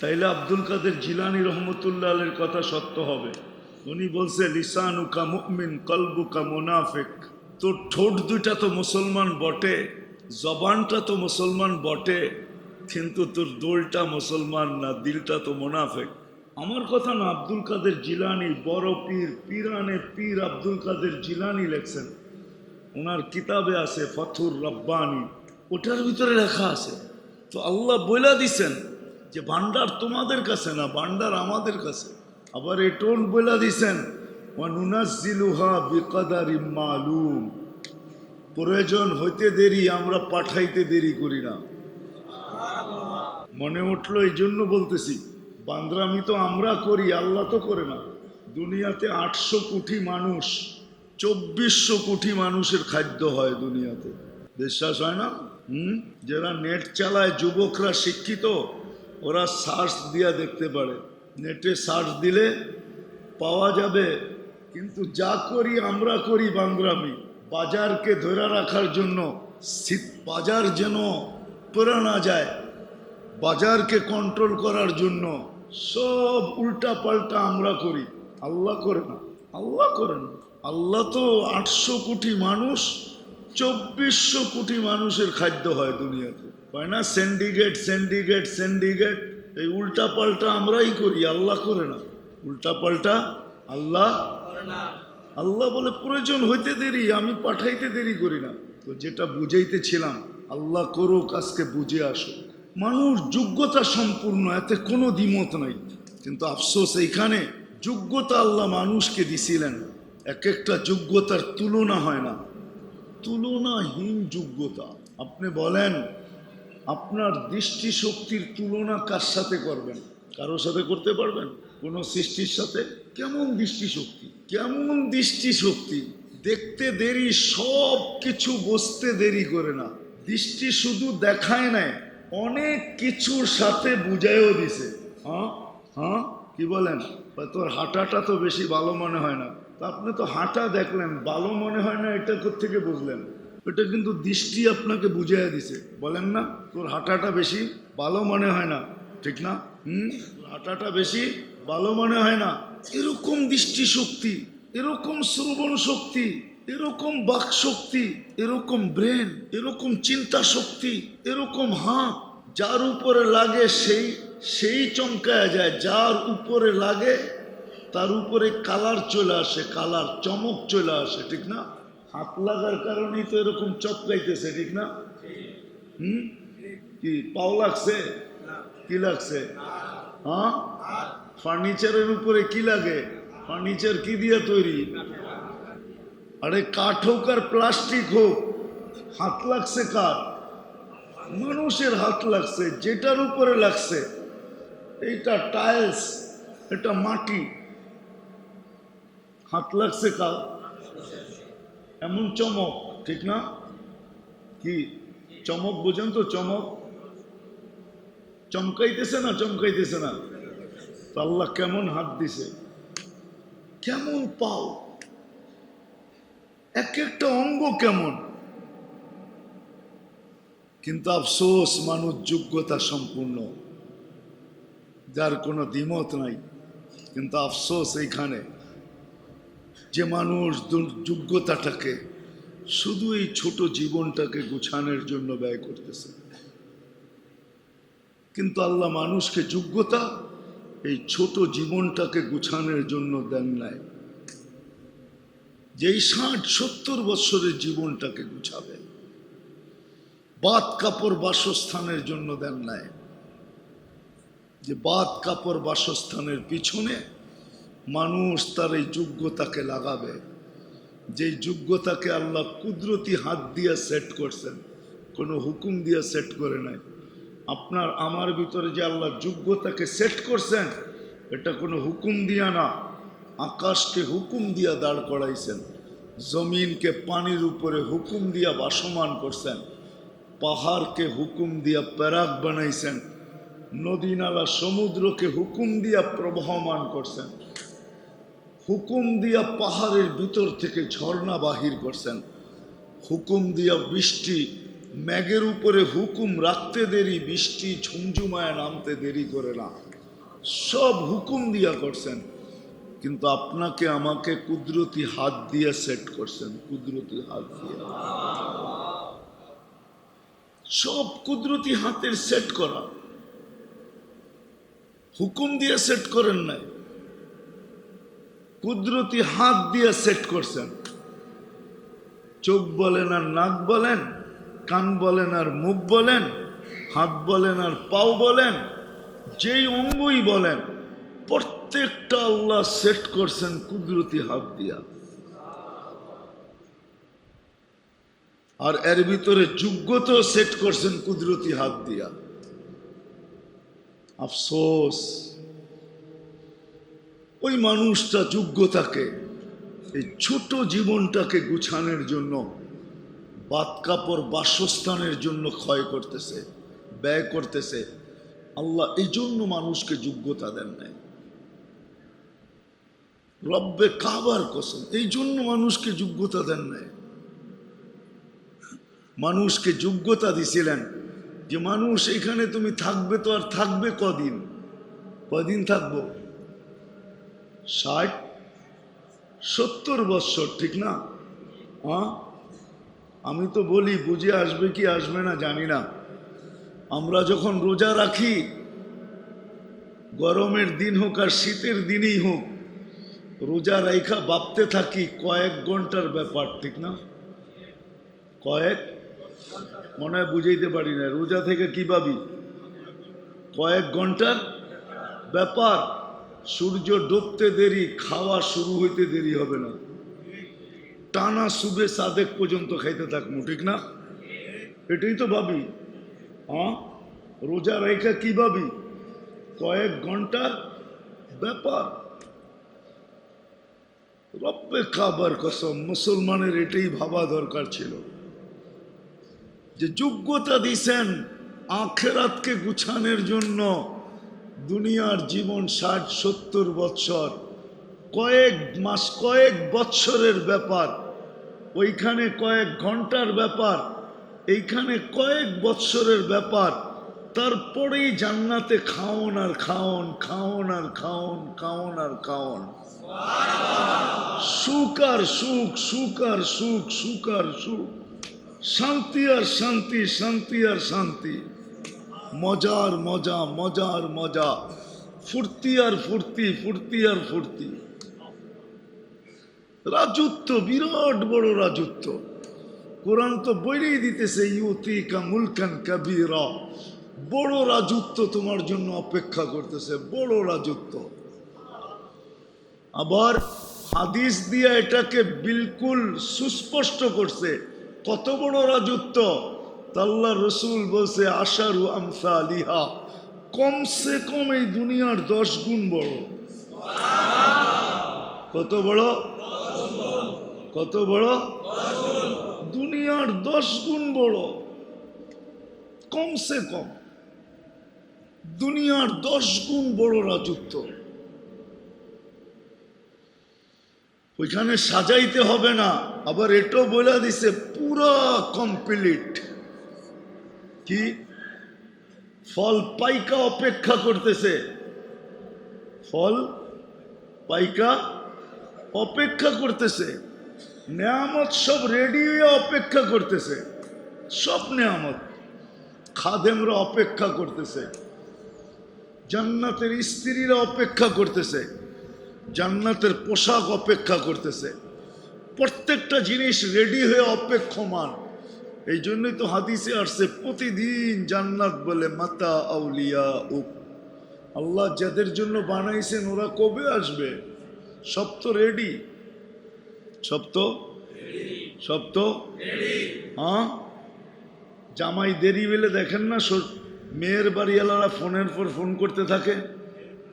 তাইলে আব্দুল কাদের জিলানি রহমতুল্লাহ আলের কথা সত্য হবে। উনি বলছে লিসানু কা মুমিন কলবু কা মুনাফিক। তোর ঠোঁট দুইটা তো মুসলমান বটে, জবানটা তো মুসলমান বটে, কিন্তু তোর দোলটা মুসলমান না, দিলটা তো মোনাফেক। আমার কথা না, আব্দুল কাদের জিলানি, বড় পীর, পীরানে পীর আব্দুল কাদের জিলানি লেখছেন। ওনার কিতাবে আছে ফথুর রব্বানি। ওটার ভিতরে লেখা আছে। তো আল্লাহ বইলা দিছেন যে ভান্ডার তোমাদের কাছে না, ভান্ডার আমাদের কাছে। আবার এটোন বইলা দিছেন, ওয়ানুনাজ্জিলুহা বিকাদারি মালুম। প্রয়োজন হইতে দেরি, আমরা পাঠাইতে দেরি করি না। মনে উঠল এই জন্য বলতেছি, বান্দ্রামি তো আমরা করি, আল্লাহ তো করে না। দুনিয়াতে আটশো কোটি মানুষ, চব্বিশশো কোটি মানুষের খাদ্য হয় দুনিয়াতে। বিশ্বাস হয় না? হুম? যারা নেট চালায়, যুবকরা শিক্ষিত ওরা সার্চ দিয়া দেখতে পারে। নেটে সার্চ দিলে পাওয়া যাবে, কিন্তু যা করি আমরা করি বান্দ্রামি বাজারকে ধরে রাখার জন্য, শীত- বাজার যেন পড়ে না যায়, বাজারকে কন্ট্রোল করার জন্য সব উল্টা পাল্টা আমরা করি। আল্লাহ করে না, আল্লাহ করে না। আল্লাহ তো আটশো কোটি মানুষ, চব্বিশশো কোটি মানুষের খাদ্য হয় দুনিয়াতে। হয় না সেন্ডিগেট সেন্ডিগেট সেন্ডিগেট এই উল্টা পাল্টা আমরাই করি, আল্লাহ করে না। উল্টা পাল্টা আল্লাহ আল্লাহ বলে, প্রয়োজন হইতে দেরি, আমি পাঠাইতে দেরি করি না। তো যেটা বুঝাইতেছিলাম, আল্লাহ করুক, আজকে বুঝে আসুক। মানুষ যোগ্যতা সম্পূর্ণ, এতে কোনো দ্বিমত নাই। কিন্তু আফসোস, এইখানে যোগ্যতা আল্লাহ মানুষকে দিছিলেন। এক একটা যোগ্যতার তুলনা হয় না। তুলনাহীন যোগ্যতা। আপনি বলেন আপনার দৃষ্টিশক্তির তুলনা কার সাথে করবেন? কারোর সাথে করতে পারবেন? কোনো সৃষ্টির সাথে? কেমন দৃষ্টিশক্তি? কেমন দৃষ্টিশক্তি? দেখতে দেরি, সব কিছু বসতে দেরি করে না। দৃষ্টি শুধু দেখায় নাই, অনেক কিছুর সাথে বুঝাইও দিছে। হ্যাঁ? হ্যাঁ? কি বলেন? তোর হাঁটাটা তো বেশি ভালো মনে হয় না। তা আপনি তো হাঁটা দেখলেন, ভালো মনে হয় না এটা থেকে বুঝলেন? এটা কিন্তু দৃষ্টি আপনাকে বুঝাইয়া দিছে। বলেন না, তোর হাঁটাটা বেশি ভালো মনে হয় না। ঠিক না? হুম? হাঁটাটা বেশি ভালো মনে হয় না। এরকম দৃষ্টি শক্তি, এরকম শ্রবণ শক্তি, এরকম বাক শক্তি, এরকম ব্রেন, এরকম চিন্তা শক্তি, এরকম হাত, যার উপরে লাগে সেই সেই চমকায় যায়। যার উপরে লাগে, তার উপরে কালার চলে আসে, কালার চমক চলে আসে। ঠিক না? হাত লাগার কারণেই তো এরকম চপকাইতেছে ঠিক না? হুম? কি, পাও লাগছে? কি লাগছে? হ্যাঁ? ফার্নিচারের উপরে কি লাগে? ফার্নিচার কি দিয়ে তৈরি? আরে কাঠ হোক আর প্লাস্টিক হোক, হাত লাগছে কার? মানুষের হাত লাগছে, যেটার উপরে লাগছে। এইটা টাইলস, এটা মাটি। হাত লাগছে কার? এমন চমক, ঠিক না? কি? চমক বোঝেন তো চমক। চমকাইতেছে না চমকাইতেছে না? তো আল্লাহ কেমন হাত দিছে? কেমন পাও? এক একটা অঙ্গ কেমন? কিন্তু আফসোস মানুষ যোগ্যতা সম্পূর্ণ। যার কোনো দ্বিমত নাই, কিন্তু আফসোস এইখানে। যে মানুষ যোগ্যতাটাকে শুধু এই ছোট জীবনটাকে গুছানোর জন্য ব্যয় করতেছে। কিন্তু আল্লাহ মানুষকে যোগ্যতা এই ছোট জীবনটাকে গুছানোর জন্য দেন নাই। যেই ষাট, সত্তর বৎসরের জীবনটাকে গুছাবে বাত কাপড় বাসস্থানের জন্য দেন নাই। যে বাত কাপড় বাসস্থানের পিছনে মানুষ তার এই যোগ্যতাকে লাগাবে। যেই যোগ্যতাকে আল্লাহ কুদরতি হাত দিয়ে সেট করছেন, কোনো হুকুম দিয়ে সেট করে নাই। আপনার, আমার ভিতরে যে আল্লাহ যোগ্যতাকে সেট করছেন, এটা কোনো হুকুম দিয়া না। আকাশকে হুকুম দিয়া দাঁড় করাইছেন, জমিনকে পানির উপরে হুকুম দিয়া বাসমান করছেন, পাহাড়কে হুকুম দিয়া প্যারাক বানাইছেন, নদী, নালা, সমুদ্রকে হুকুম দিয়া প্রবহমান করছেন। হুকুম দিয়া পাহাড়ের ভিতর থেকে ঝর্ণা বাহির করছেন। হুকুম দিয়া বৃষ্টি ম্যাগের উপরে হুকুম রাখতে দেরি, বৃষ্টি ঝুমঝুমায় নামতে দেরি করে না। সব হুকুম দিয়া করছেন। কিন্তু আপনাকে আমাকে কুদরতি হাত দিয়ে সেট করছেন, কুদরতি হাত দিয়ে। সব কুদরতি হাতের সেট করা। হুকুম দিয়ে সেট করেন নাই। কুদরতি হাত দিয়ে সেট করছেন। চোখ বলেন আর নাক বলেন, কান বলেন আর মুখ বলেন, হাত বলেন আর পাও বলেন, যেই অঙ্গই বলেন, প্রত্যেকটা আল্লাহ সেট করছেন কুদরতি হাত দিয়া। আর এর ভিতরে যোগ্যতাও সেট করছেন কুদরতি হাত দিয়া। আফসোস। ওই মানুষটা যোগ্যতাকে এই ছোট জীবনটাকে গুছানোর জন্য, বাত কাপড় বাসস্থানের জন্য ক্ষয় করতেছে, ব্যয় করতেছে। আল্লাহ এই জন্য মানুষকে যোগ্যতা দেন নাই। রব্বে কাবার কসম, এই জন্য মানুষকে যোগ্যতা দেন নাই। মানুষকে যোগ্যতা দিছিলেন যে, মানুষ, এখানে তুমি থাকবে তো আর থাকবে কদিন? কদিন থাকব? ষাট, সত্তর বৎসর, ঠিক না? হ্যাঁ আমি তো বলি, বুঝে আসবে কি আসবে না জানি না। আমরা যখন রোজা রাখি, গরমের দিন হোক আর শীতের দিনই হোক, রোজা রেখা ভাবতে থাকি কয়েক ঘণ্টার ব্যাপার, ঠিক না? কয়েক? মনে হয় বুঝাইতে পারি না, রোজা থেকে কি ভাবি? কয়েক ঘণ্টার ব্যাপার। সূর্য ডুবতে দেরি, খাওয়া শুরু হইতে দেরি হবে না। টানা সুবে সাদেক পর্যন্ত খাইতে থাকব ঠিক না? এটাই তো ভাবি। হ্যাঁ রোজা রেখা কি ভাবি? কয়েক ঘণ্টার ব্যাপার। রব্বে খাবার কসম, মুসলমানের এটাই ভাবা দরকার ছিল। যে যোগ্যতা দিছেন আখেরাতকে গুছানোর জন্য দুনিয়ার জীবন ষাট, সত্তর বৎসর। কয়েক মাস, কয়েক বৎসরের ব্যাপার। ওইখানে কয়েক ঘণ্টার ব্যাপার। এইখানে কয়েক বৎসরের ব্যাপার। তারপরেই জান্নাতে খাওন আর খাওন খাওন আর খাওন খাওন আর খাওন। সুখ আর সুখ সুখ আর সুখ সুখ আর সুখ। শান্তি আর শান্তি শান্তি আর শান্তি। মজার মজা মজার মজা। ফুর্তি আর ফুর্তি ফুর্তি আর ফুর্তি। রাজত্ব, বিরাট বড় রাজত্ব। কোরআন তো বইরেই দিতেছে ইউতি কা মুলকান কাবিরা। বড় রাজত্ব তোমার জন্য অপেক্ষা করতেছে, বড় রাজত্ব। আবার হাদিস দিয়ে এটাকে বিলকুল সুস্পষ্ট করছে, কত বড় রাজত্ব। তাল্লা রসুল বলছে, আশারু আমসা লিহা কমসে কম এই দুনিয়ার দশ গুণ বড়। কত বড়? কত বড়? দুনিয়ার দশ গুণ বড়। কমসে কম। দুনিয়ার দশ গুণ বড় রাজত্ব। ওইখানে সাজাইতে হবে না। আবার এটাও বলে দিছে, পুরা কমপ্লিট কি? ফল পাইকা অপেক্ষা করতেছে। ফল পাইকা অপেক্ষা করতেছে। নেয়ামত সব রেডি হয়ে অপেক্ষা করতেছে। সব নেয়ামত। খাদেমরা অপেক্ষা করতেছে। জান্নাতের স্ত্রীরা অপেক্ষা করতেছে। জান্নাতের পোশাক অপেক্ষা করতেছে। প্রত্যেকটা জিনিস রেডি হয়ে অপেক্ষমান। এই জন্যই তো হাদিসে আসছে, প্রতিদিন জান্নাত বলে মাতা আউলিয়া উক আল্লাহ যাদের জন্য বানাইছেন, ওরা কবে আসবে? সব তো রেডি সব তো সব তো হ্যাঁ? জামাই দেরি বেলে দেখেন না মেয়ের বাড়িওয়ালারা ফোনের পর ফোন করতে থাকে।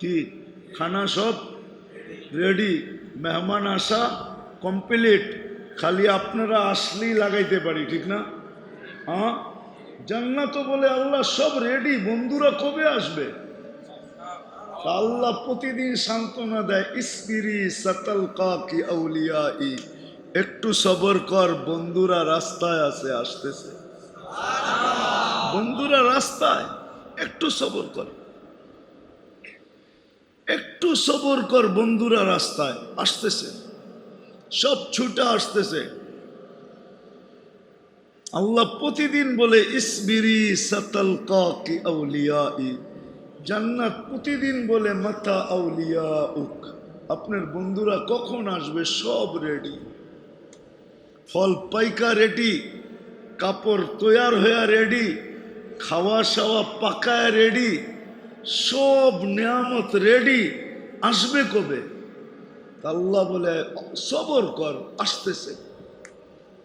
কি? খানা সব রেডি মেহমান আসা কমপ্লিট খালি আপনারা আসলেই লাগাইতে পারি, ঠিক না? হ্যাঁ জান্নাত বলে আল্লাহ সব রেডি বন্ধুরা কবে আসবে? আল্লাহ প্রতিদিন সান্ত্বনা দেয় ইস্পিরি সাতাল কি আউলিয়া ই একটু সবর কর, বন্ধুরা রাস্তায় আছে, আসতেছে। বন্ধুরা রাস্তায়, একটু সবর কর। একটু সবর কর, বন্ধুরা রাস্তায়, আসতেছে। সব ছুটা আসতেছে। আল্লাহ প্রতিদিন বলে, ইসবিরি সাতাল কি আউলিয়াই। জান্নাত প্রতিদিন বলে মাথা আউলিয়া উক আপনার বন্ধুরা কখন আসবে? সব রেডি ফল পাইকা রেডি কাপড় তৈয়ার হয়ে রেডি খাওয়া সাওয়া পাকায় রেডি সব নিয়ামত রেডি আসবে কবে? আল্লাহ বলে, সবর কর, আসতেছে।